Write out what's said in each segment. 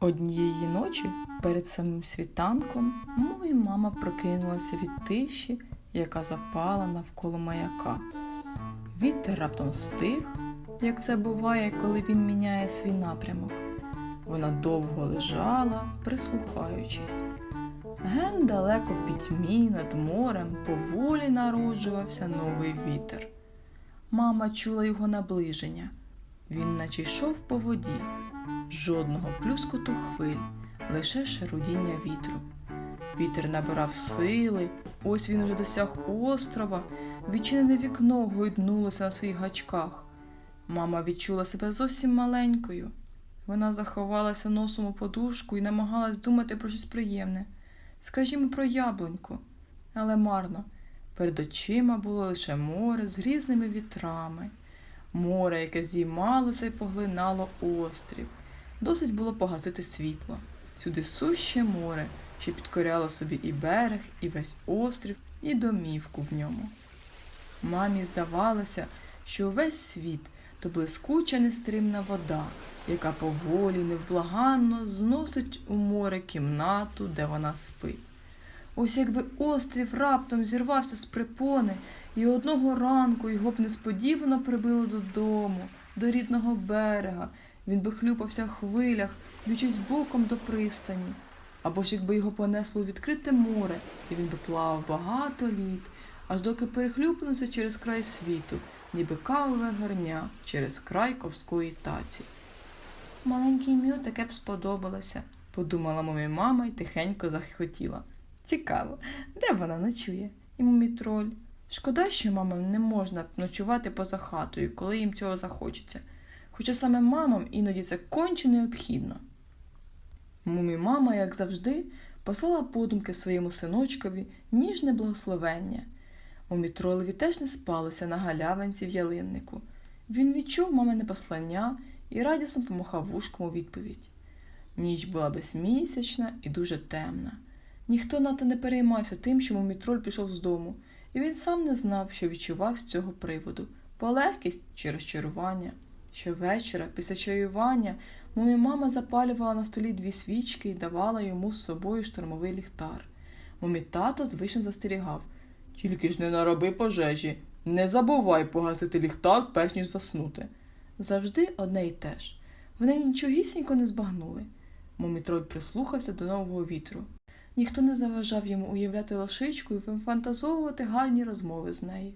Однієї ночі перед самим світанком моя мама прокинулася від тиші, яка запала навколо маяка. Вітер раптом стих, як це буває, коли він міняє свій напрямок. Вона довго лежала, прислухаючись. Ген далеко в пітьмі над морем поволі народжувався новий вітер. Мама чула його наближення. Він наче йшов по воді, жодного плюскоту хвиль, лише шарудіння вітру. Вітер набирав сили, ось він уже досяг острова, відчинене вікно гойднулося на своїх гачках. Мама відчула себе зовсім маленькою. Вона заховалася носом у подушку і намагалась думати про щось приємне, скажімо, про яблуньку, але марно. Перед очима було лише море з різними вітрами, море, яке зіймалося і поглинало острів. Досить було погасити світло. Сюди суще море, що підкоряло собі і берег, і весь острів, і домівку в ньому. Мамі здавалося, що увесь світ то блискуча нестримна вода, яка поволі, невблаганно зносить у море кімнату, де вона спить. Ось якби острів раптом зірвався з припони, і одного ранку його б несподівано прибило додому, до рідного берега, він би хлюпався в хвилях, б'ючись боком до пристані. Або ж якби його понесло у відкрите море, і він би плавав багато літ, аж доки перехлюпнувся через край світу, ніби кавове горня через край ковської таці. Маленький мю таке б сподобалося, подумала мамі мама і тихенько захихотіла. Цікаво, де вона ночує? І мумітроль. Шкода, що мамам не можна ночувати поза хатою, коли їм цього захочеться. Хоча саме мамам іноді це конче необхідно. Мумі мама, як завжди, послала подумки своєму синочкові ніжне благословення. Мумітролеві теж не спалося на галявинці в ялиннику. Він відчув мамине послання і радісно помахав вушком у відповідь. Ніч була безмісячна і дуже темна. Ніхто надто не переймався тим, що мумітроль пішов з дому, і він сам не знав, що відчував з цього приводу полегкість чи розчарування. Щовечора, після чаювання, моя мама запалювала на столі дві свічки і давала йому з собою штурмовий ліхтар. Мумі тато звично застерігав тільки ж не нароби пожежі, не забувай погасити ліхтар, перш ніж заснути. Завжди одне й те ж. Вони нічогісінько не збагнули. Мумітроль прислухався до нового вітру. Ніхто не заважав йому уявляти лошичку і фантазовувати гарні розмови з нею.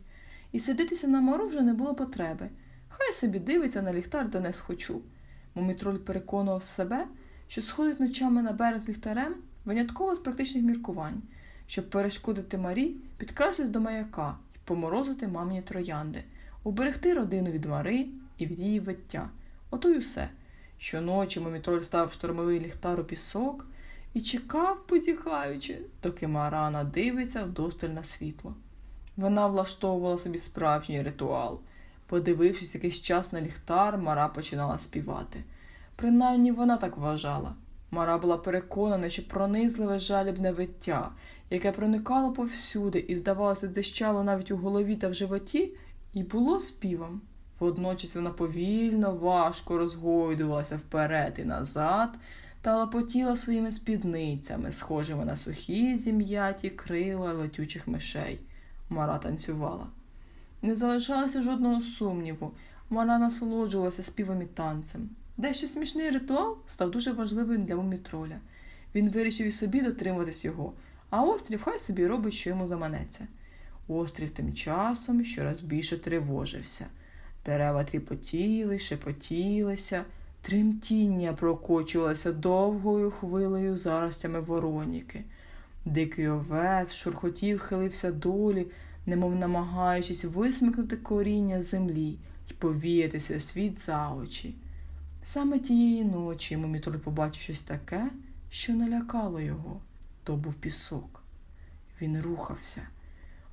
І сидитися на мору вже не було потреби. Хай собі дивиться на ліхтар, де не схочу. Мумітроль переконував себе, що сходить ночами на берег ліхтарем винятково з практичних міркувань, щоб перешкодити Марі, підкрастись до маяка і поморозити мамні троянди, уберегти родину від Мари і від її виття. Ото й усе. Щоночі Мумітроль став штурмовий ліхтар у пісок і чекав, позіхаючи, доки Марана дивиться вдосталь на світло. Вона влаштовувала собі справжній ритуал. Подивившись якийсь час на ліхтар, Мара починала співати. Принаймні вона так вважала. Мара була переконана, що пронизливе жалібне виття, яке проникало повсюди і, здавалося, дещало навіть у голові та в животі, і було співом. Водночас вона повільно, важко розгойдувалася вперед і назад та лапотіла своїми спідницями, схожими на сухі зім'яті крила летючих мишей. Мара танцювала. Не залишалося жодного сумніву, Мара насолоджувалася співом і танцем. Дещо смішний ритуал став дуже важливим для мумітроля. Він вирішив і собі дотримуватись його, а острів хай собі робить, що йому заманеться. Острів тим часом щораз більше тривожився. Дерева тріпотіли, шепотілися, тремтіння прокочувалося довгою хвилею заростями вороніки. Дикий овець шурхотів хилився долі, немов намагаючись висмикнути коріння з землі і повіятися світ за очі. Саме тієї ночі Мумітроль побачив щось таке, що налякало його. То був пісок. Він рухався.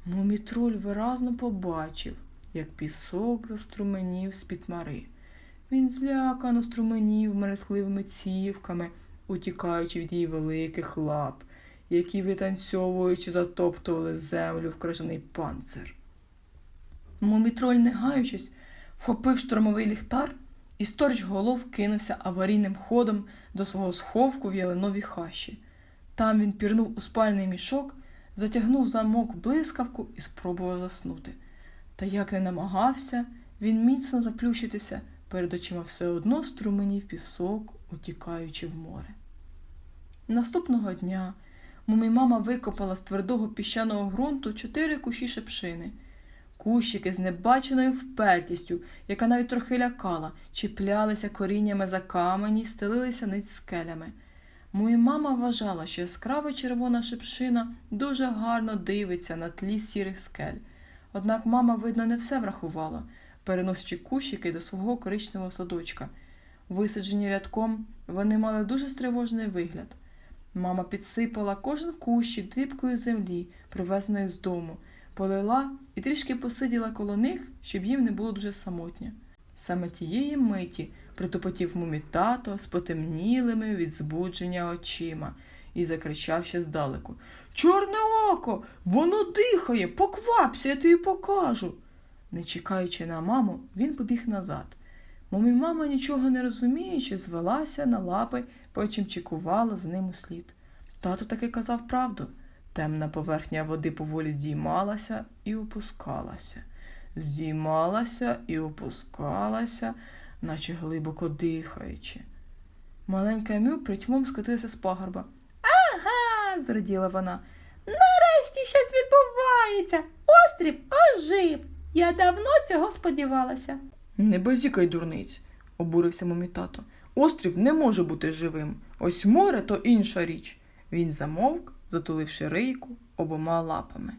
Мумітроль виразно побачив, як пісок заструменів з-під мари. Він злякано струменів мерехливими цівками, утікаючи від її великих лап, які, витанцьовуючи, затоптували землю в крижаний панцир. Мумітроль, не гаючись, вхопив штурмовий ліхтар і сторч голов кинувся аварійним ходом до свого сховку в ялиновій хащі. Там він пірнув у спальний мішок, затягнув замок блискавку і спробував заснути. Та як не намагався, він міцно заплющитися, перед очима все одно струменів пісок, утікаючи в море. Наступного дня мумімама викопала з твердого піщаного ґрунту чотири кущі шепшини. Кущики з небаченою впертістю, яка навіть трохи лякала, чіплялися коріннями за камені стелилися ниць скелями. Моя мама вважала, що яскрава червона шипшина дуже гарно дивиться на тлі сірих скель. Однак мама, видно, не все врахувала, переносячи кущики до свого коричневого садочка. Висаджені рядком, вони мали дуже стривожний вигляд. Мама підсипала кожен кущик дрібкою землі, привезеної з дому, полила і трішки посиділа коло них, щоб їм не було дуже самотньо. Саме тієї миті притупотів мумі тато з потемнілими від збудження очима і закричав ще здалеку Чорне око! Воно дихає! Поквапся, я тобі покажу. Не чекаючи на маму, він побіг назад. Мумі мама, нічого не розуміючи, звелася на лапи, потім чекувала за ним услід. Тато таки казав правду. Темна поверхня води поволі здіймалася і опускалася, здіймалася і опускалася, наче глибоко дихаючи. Маленька Мю притьмом скотилася з пагорба. Ага, зраділа вона. Нарешті щось відбувається. Острів ожив. Я давно цього сподівалася. Не базікай, дурниць, обурився мамі тато. Острів не може бути живим. Ось море то інша річ. Він замовк, затуливши рийку обома лапами.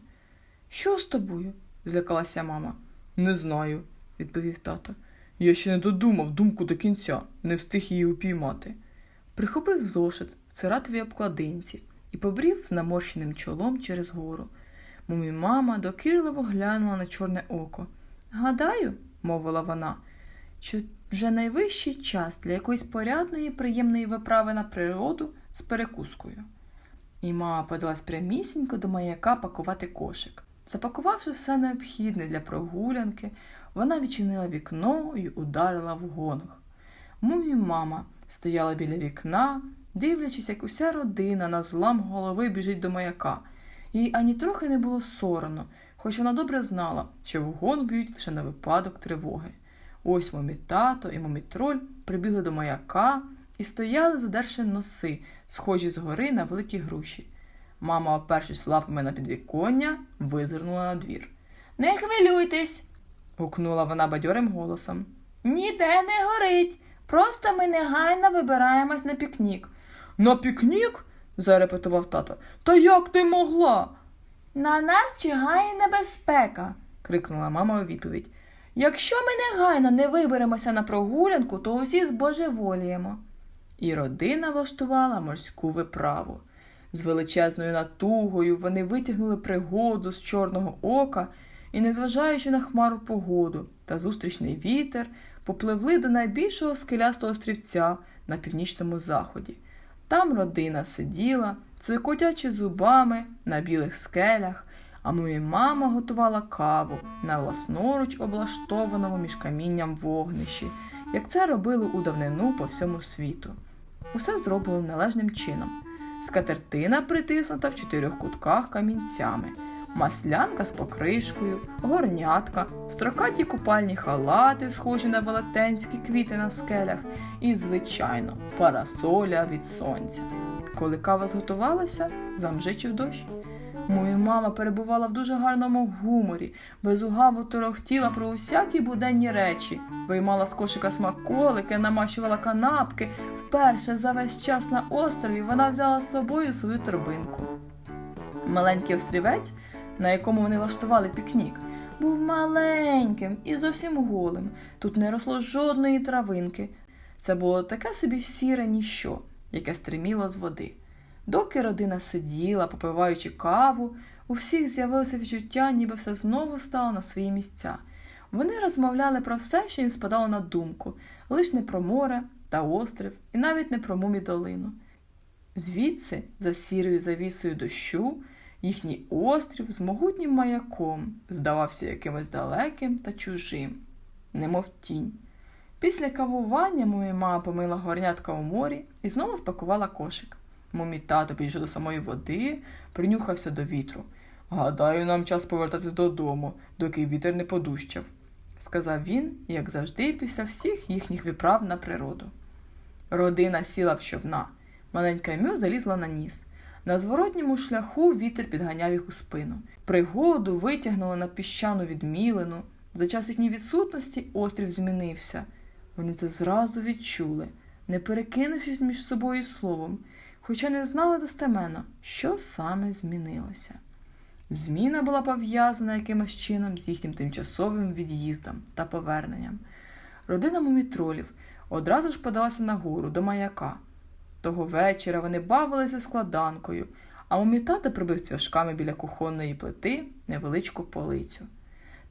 Що з тобою? злякалася мама. Не знаю, відповів тато. Я ще не додумав думку до кінця, не встиг її упіймати. Прихопив зошит в цератовій обкладинці і побрів з наморщеним чолом через гору. Мумі мама докірливо глянула на чорне око. Гадаю, мовила вона, що вже найвищий час для якоїсь порядної приємної виправи на природу з перекускою. І мама подалась прямісінько до маяка пакувати кошик. Запакувавши все необхідне для прогулянки, вона відчинила вікно і ударила в гонг. Мумі мама стояла біля вікна, дивлячись, як уся родина на злам голови біжить до маяка. Їй ані трохи не було соромно, хоч вона добре знала, що вгон б'ють лише на випадок тривоги. Ось мамі тато і мамі троль прибігли до маяка і стояли, задерши носи, схожі згори на великі груші. Мама, опершись лапами на підвіконня, визирнула на двір. Не хвилюйтесь, гукнула вона бадьорим голосом. Ніде не горить. Просто ми негайно вибираємось на пікнік. На пікнік? Зарепетував тато. Та як ти могла? На нас чигає небезпека, крикнула мама у відповідь. Якщо ми негайно не виберемося на прогулянку, то усі збожеволіємо. І родина влаштувала морську виправу. З величезною натугою вони витягнули пригоду з чорного ока і, незважаючи на хмару погоду та зустрічний вітер, попливли до найбільшого скелястого острівця на північному заході. Там родина сиділа, цокотячи зубами на білих скелях, а моя мама готувала каву на власноруч облаштованому між камінням вогнищі, як це робили у давнину по всьому світу. Усе зроблено належним чином. Скатертина притиснута в чотирьох кутках камінцями, маслянка з покришкою, горнятка, строкаті купальні халати, схожі на велетенські квіти на скелях, і, звичайно, парасоля від сонця. Коли кава зготувалася, замжичив дощ. Моя мама перебувала в дуже гарному гуморі, безугаво торохтіла про усякі буденні речі, виймала з кошика смаколики, намащувала канапки. Вперше за весь час на острові вона взяла з собою свою торбинку. Маленький острівець, на якому вони влаштували пікнік, був маленьким і зовсім голим. Тут не росло жодної травинки. Це було таке собі сіре ніщо, яке стриміло з води. Доки родина сиділа, попиваючи каву, у всіх з'явилося відчуття, ніби все знову стало на свої місця. Вони розмовляли про все, що їм спадало на думку, лиш не про море та острів, і навіть не про мумі долину. Звідси, за сірою завісою дощу, Їхній острів з могутнім маяком здавався якимось далеким та чужим, немов тінь. Після кавування моя мама помила горнятка у морі і знову спакувала кошик. Мій тато підійшов до самої води, принюхався до вітру. Гадаю, нам час повертатись додому, доки вітер не подущав, сказав він, як завжди, після всіх їхніх виправ на природу. Родина сіла в човна. Маленька Мю залізла на ніс. На зворотньому шляху вітер підганяв їх у спину. Пригоду витягнули на піщану відмілину. За час їхньої відсутності острів змінився. Вони це зразу відчули, не перекинувшись між собою словом, хоча не знали достеменно, що саме змінилося. Зміна була пов'язана якимось чином з їхнім тимчасовим від'їздом та поверненням. Родина мумітролів одразу ж подалася нагору до маяка. Того вечора вони бавилися складанкою, а мумітата прибив цвяшками біля кухонної плити невеличку полицю.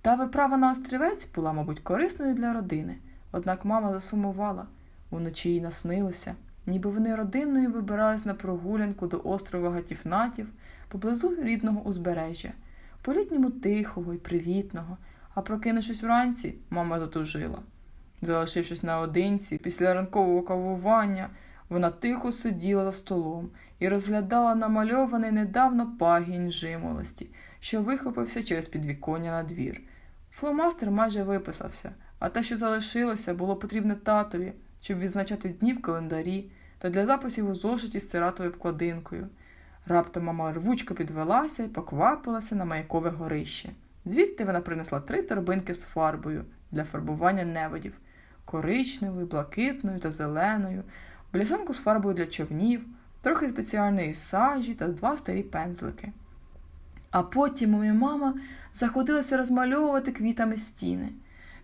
Та виправа на острівець була, мабуть, корисною для родини, однак мама засумувала. Уночі їй наснилося, ніби вони родиною вибирались на прогулянку до острова Гатіфнатів поблизу рідного узбережжя, по літньому тихого і привітного, а прокинувшись вранці, мама затужила. Залишившись наодинці, після ранкового кавування, вона тихо сиділа за столом і розглядала намальований недавно пагінь жимолості, що вихопився через підвіконня на двір. Фломастер майже виписався, а те, що залишилося, було потрібне татові, щоб відзначати дні в календарі та для записів у зошиті з цератовою вкладинкою. Раптом мама рвучко підвелася і поквапилася на маякове горище. Звідти вона принесла три торбинки з фарбою для фарбування неводів коричневою, блакитною та зеленою, бляшанку з фарбою для човнів, трохи спеціальної сажі та два старі пензлики. А потім моя мама заходилася розмальовувати квітами стіни.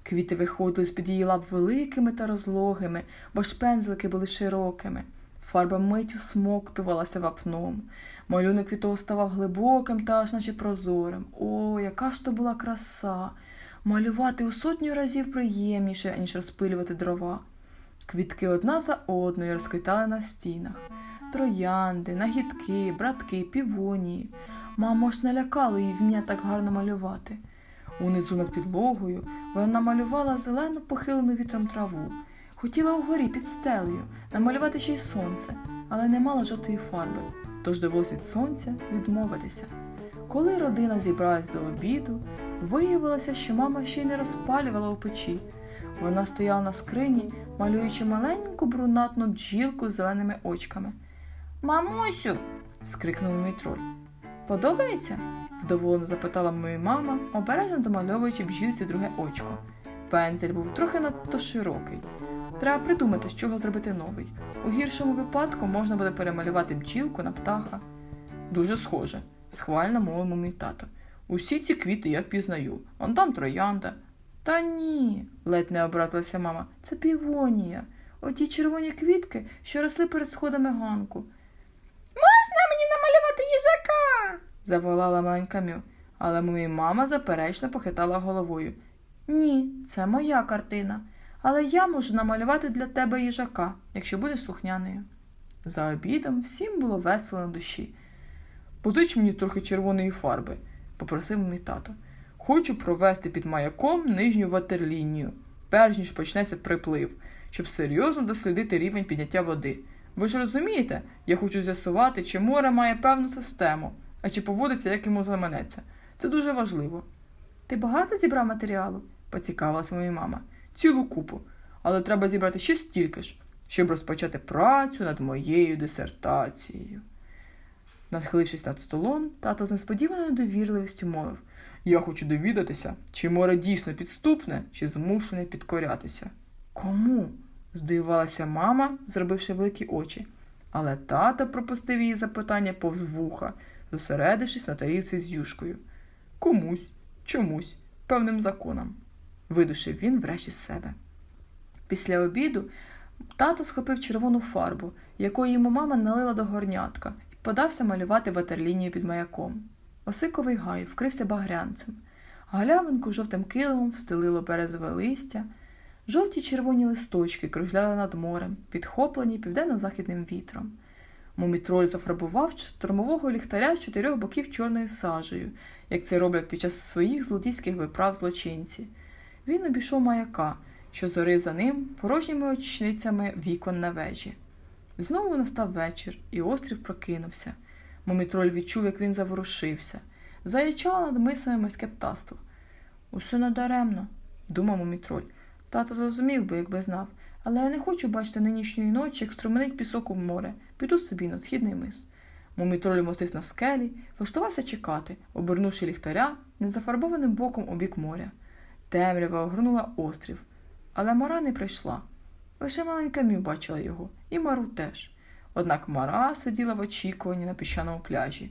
Квіти виходили з-під її лап великими та розлогими, бо ж пензлики були широкими. Фарба миттю смоктувалася вапном. Малюнок від того ставав глибоким та аж наче прозорим. О, яка ж то була краса! Малювати у сотню разів приємніше, ніж розпилювати дрова. Квітки одна за одною розквітали на стінах. Троянди, нагідки, братки, півонії. Мамо ж не лякало її вміння так гарно малювати. Унизу над підлогою вона намалювала зелену похилену вітром траву. Хотіла угорі під стелею намалювати ще й сонце, але не мала жовтої фарби, тож довелось від сонця відмовитися. Коли родина зібралась до обіду, виявилося, що мама ще й не розпалювала у печі. Вона стояла на скрині, малюючи маленьку брунатну бджілку з зеленими очками. Мамусю. скрикнув мій троль. Подобається? вдоволено запитала моя мама, обережно домальовуючи бжілці друге очко. Пензель був трохи надто широкий. Треба придумати, з чого зробити новий. У гіршому випадку можна буде перемалювати бджілку на птаха. Дуже схоже, схвально мовив мій тато. Усі ці квіти я впізнаю. Он там троянда. Та ні, ледь не образилася мама. Це півонія. Оті червоні квітки, що росли перед сходами ганку. Можна мені намалювати їжака? заволала маленька Мю, але моя мама заперечно похитала головою. Ні, це моя картина, але я можу намалювати для тебе їжака, якщо будеш слухняною. За обідом всім було весело на душі. Позич мені трохи червоної фарби, попросив мій тато. Хочу провести під маяком нижню ватерлінію, перш ніж почнеться приплив, щоб серйозно дослідити рівень підняття води. Ви ж розумієте, я хочу з'ясувати, чи море має певну систему, а чи поводиться, як йому заманеться. Це дуже важливо. Ти багато зібрав матеріалу? поцікавилась моя мама. Цілу купу, але треба зібрати ще стільки ж, щоб розпочати працю над моєю дисертацією. Нахилившись над столом, тато з несподіваною довірливістю мовив Я хочу довідатися, чи море дійсно підступне, чи змушене підкорятися. Кому? здивувалася мама, зробивши великі очі. Але тато пропустив її запитання повз вуха, зосередившись на тарілці з юшкою. Комусь, чомусь, певним законам, видушив він врешті з себе. Після обіду тато схопив червону фарбу, якою йому мама налила до горнятка, і подався малювати ватерлінію під маяком. Осиковий гай вкрився багрянцем. Галявинку жовтим килимом встелило березове листя, жовті червоні листочки кружляли над морем, підхоплені південно-західним вітром. Мумітроль зафарбував штурмового ліхтаря з чотирьох боків чорною сажею, як це роблять під час своїх злодійських виправ злочинці. Він обійшов маяка, що зорив за ним порожніми очницями вікон на вежі. Знову настав вечір, і острів прокинувся. Мумітроль відчув, як він заворушився. Заячало над мисами морське птаство. Усе надаремно, думав мумітроль. Тато зрозумів би, якби знав, але я не хочу бачити нинішньої ночі, як струменить пісок у море. Піду собі на східний мис. Мумітроль мостився на скелі, влаштувався чекати, обернувши ліхтаря незафарбованим боком у бік моря. Темрява огорнула острів, але Мара не прийшла. Лише маленька Мю бачила його, і Мару теж. Однак Мара сиділа в очікуванні на піщаному пляжі.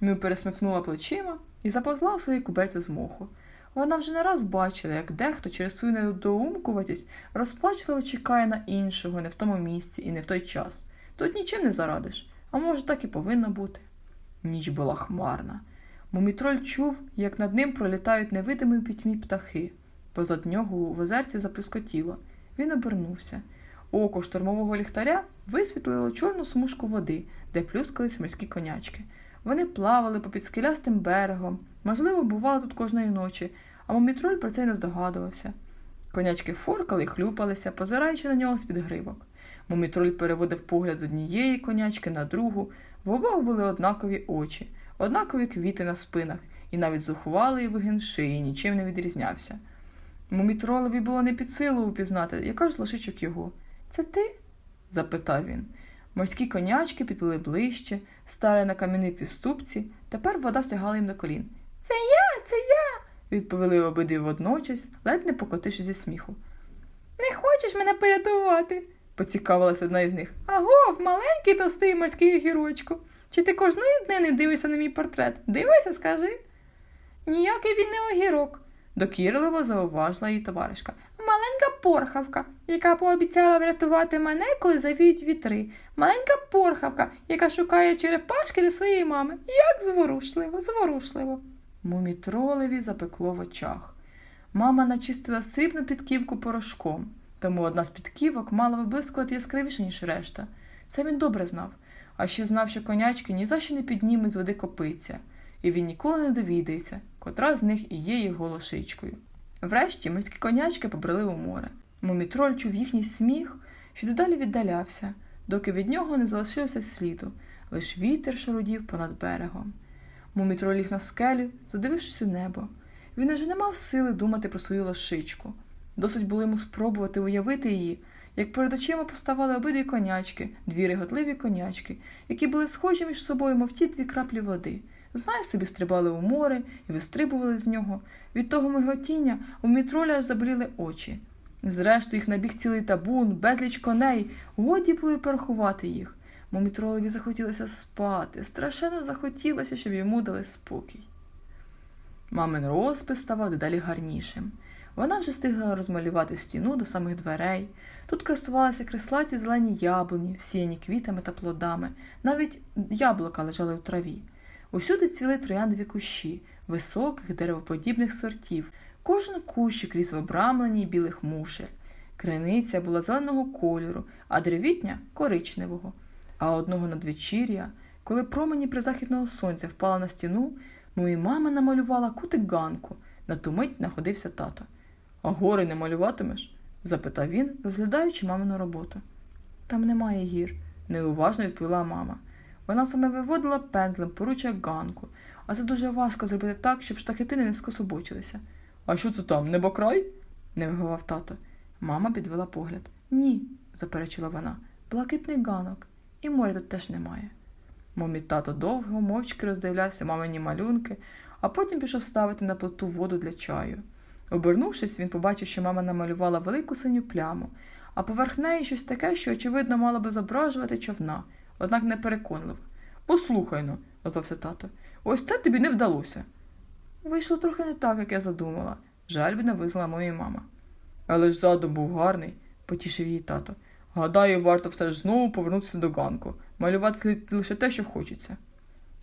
Мю пересмикнула плечима і заповзла у свої кубельці з моху. Вона вже не раз бачила, як дехто через свою недоумкуватість розплачливо чекає на іншого не в тому місці і не в той час. Тут нічим не зарадиш, а може, так і повинно бути. Ніч була хмарна. Мумітроль чув, як над ним пролітають невидимі пітьмі птахи. Позад нього в озерці заплюскотіло. Він обернувся. Око штурмового ліхтаря висвітлило чорну смужку води, де плюскались морські конячки. Вони плавали попід скелястим берегом, можливо, бували тут кожної ночі, а мумітроль про це не здогадувався. Конячки форкали й хлюпалися, позираючи на нього з-під гривок. Мумітроль переводив погляд з однієї конячки на другу. В обох були однакові очі, однакові квіти на спинах, і навіть зухвалий вигін шиї нічим не відрізнявся. Мумітролові було не під силу упізнати, яка ж лошичок його. Це ти? запитав він. Морські конячки підплили ближче, стали на кам'яній підступці, тепер вода стягала їм до колін. Це я, це я. відповіли обидві водночас, ледь не покотивши зі сміху. Не хочеш мене порятувати? поцікавилася одна із них. Агов, маленький товстий морський огірочку. Чи ти кожної днини дивишся на мій портрет? Дивися, скажи. Ніякий він не огірок, докірливо зауважила її товаришка. Маленька порхавка, яка пообіцяла врятувати мене, коли завіють вітри. Маленька порхавка, яка шукає черепашки для своєї мами. Як зворушливо, зворушливо. Мумітролеві запекло в очах. Мама начистила срібну підківку порошком, тому одна з підківок мала виблискувати яскравіше, ніж решта. Це він добре знав, а ще знав, що конячки ні за що не піднімуть з води копиця, і він ніколи не довідається, котра з них і є його лошичкою. Врешті морські конячки побрели у море. Мумітроль чув їхній сміх, що дедалі віддалявся, доки від нього не залишилося сліду, лиш вітер шарудів понад берегом. Мумітроль ліг на скелю, задивившись у небо. Він уже не мав сили думати про свою лошичку. Досить було йому спробувати уявити її, як перед очима поставали обидві конячки, дві реготливі конячки, які були схожі між собою, мов ті дві краплі води. Знай собі стрибали у море і вистрибували з нього. Від того миготіння у мітроля аж заболіли очі. Зрештою, їх набіг цілий табун, безліч коней, годі було й порахувати їх. Мумітролові захотілося спати, страшенно захотілося, щоб йому дали спокій. Мамин розпис ставав дедалі гарнішим. Вона вже встигла розмалювати стіну до самих дверей. Тут красувалися креслаті зелені яблуні, всіяні квітами та плодами, навіть яблука лежали у траві. Усюди цвіли трояндові кущі, високих деревоподібних сортів, кожен кущик крізь в обрамленні білих мушель. Криниця була зеленого кольору, а древітня коричневого. А одного надвечір'я, коли промені призахідного сонця впала на стіну, моя мама намалювала кутик ганку. На ту мить находився тато. А гори не малюватимеш? запитав він, розглядаючи мамину роботу. Там немає гір, неуважно відповіла мама. Вона саме виводила пензлем поруччя ганку, а це дуже важко зробити так, щоб штахетини не скособочилися. А що це там, небокрай? не вигавав тато. Мама підвела погляд. Ні, заперечила вона. Блакитний ганок, і моря тут теж немає. Момі тато довго мовчки роздивлявся мамині малюнки, а потім пішов ставити на плиту воду для чаю. Обернувшись, він побачив, що мама намалювала велику синю пляму, а поверх неї щось таке, що, очевидно, мало би зображувати човна, однак не переконливо. Послухай ну, озвався тато, ось це тобі не вдалося. Вийшло трохи не так, як я задумала, жальбіно визнала моя мама. Але ж задум був гарний, потішив її тато. Гадаю, варто все ж знову повернутися до ганку, малювати слід лише те, що хочеться.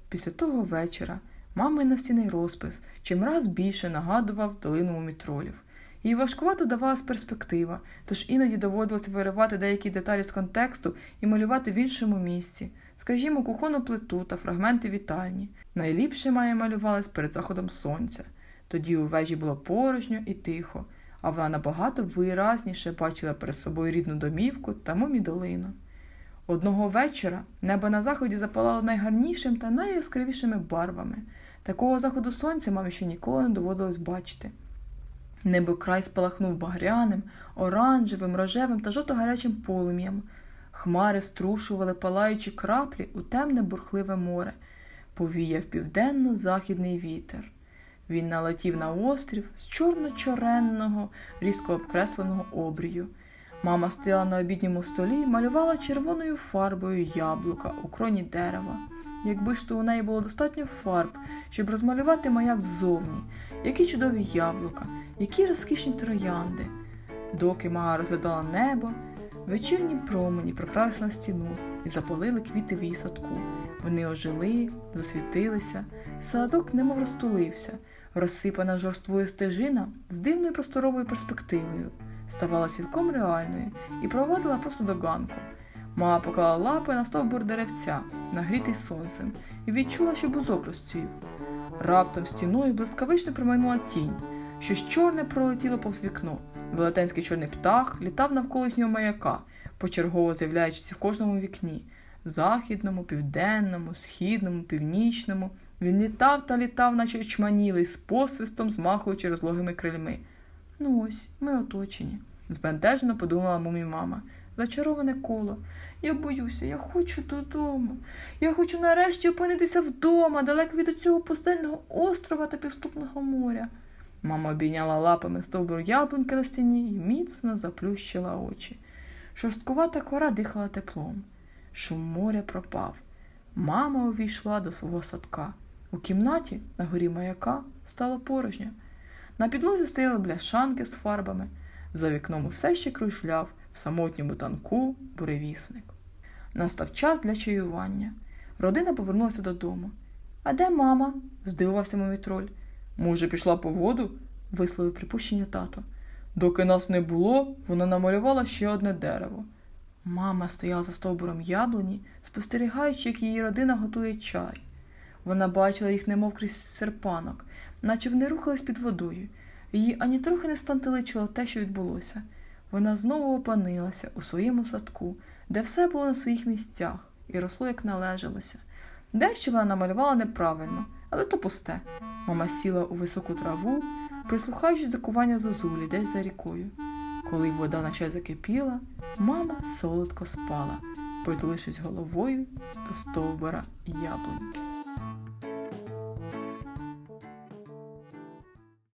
Після того вечора мамин настінний розпис чимраз більше нагадував долину мітролів. Їй важкувато давалась перспектива, тож іноді доводилося виривати деякі деталі з контексту і малювати в іншому місці. скажімо, кухонну плиту та фрагменти вітальні. Найліпше має малювалась перед заходом сонця. Тоді у вежі було порожньо і тихо, а вона набагато виразніше бачила перед собою рідну домівку та мумідолину. Одного вечора небо на заході запалало найгарнішим та найяскравішими барвами. Такого заходу сонця мамі ще ніколи не доводилось бачити. Небо край спалахнув багряним, оранжевим, рожевим та жовто-гарячим полум'ям. Хмари струшували палаючі краплі у темне бурхливе море. Повіяв південно-західний вітер. Він налетів на острів з чорно-чоренного, різко обкресленого обрію. Мама стояла на обідньому столі і малювала червоною фарбою яблука у кроні дерева. Якби ж то у неї було достатньо фарб, щоб розмалювати маяк ззовні, які чудові яблука, які розкішні троянди. Доки мама розглядала небо, вечірні промені прокралися на стіну і запалили квіти в її садку. Вони ожили, засвітилися, садок немов розтулився, розсипана жорствою стежина з дивною просторовою перспективою, ставала цілком реальною і провадила просто до ганку. Мама поклала лапи на стовбур деревця, нагрітий сонцем, і відчула, що бузок розцвів. Раптом стіною блискавично промайнула тінь. Щось чорне пролетіло повз вікно. Велетенський чорний птах літав навколо їхнього маяка, почергово з'являючись в кожному вікні західному, південному, східному, північному. Він літав та літав, наче чманілий, з посвистом змахуючи розлогими крильми. Ну ось, ми оточені, збентежено подумала мумі мама. Зачароване коло. Я боюся, я хочу додому. Я хочу нарешті опинитися вдома, далеко від цього пустельного острова та підступного моря. Мама обійняла лапами стовбур яблунки на стіні і міцно заплющила очі. Шорсткувата кора дихала теплом. Шум моря пропав. Мама увійшла до свого садка. У кімнаті на горі маяка стало порожньо. На підлозі стояли бляшанки з фарбами. За вікном усе ще кружляв в самотньому танку буревісник. Настав час для чаювання. Родина повернулася додому. А де мама? здивувався мумітроль. Може, пішла по воду? висловив припущення тато. Доки нас не було, вона намалювала ще одне дерево. Мама стояла за стовбуром яблуні, спостерігаючи, як її родина готує чай. Вона бачила їх немов крізь серпанок, наче вони рухались під водою. Її ані трохи не спантеличило те, що відбулося. Вона знову опинилася у своєму садку, де все було на своїх місцях і росло, як належалося. Дещо вона намалювала неправильно, але то пусте. Мама сіла у високу траву, прислухаючись до кування зозулі десь за рікою. Коли вода на закипіла, мама солодко спала, притулившись головою до стовбура яблуньки.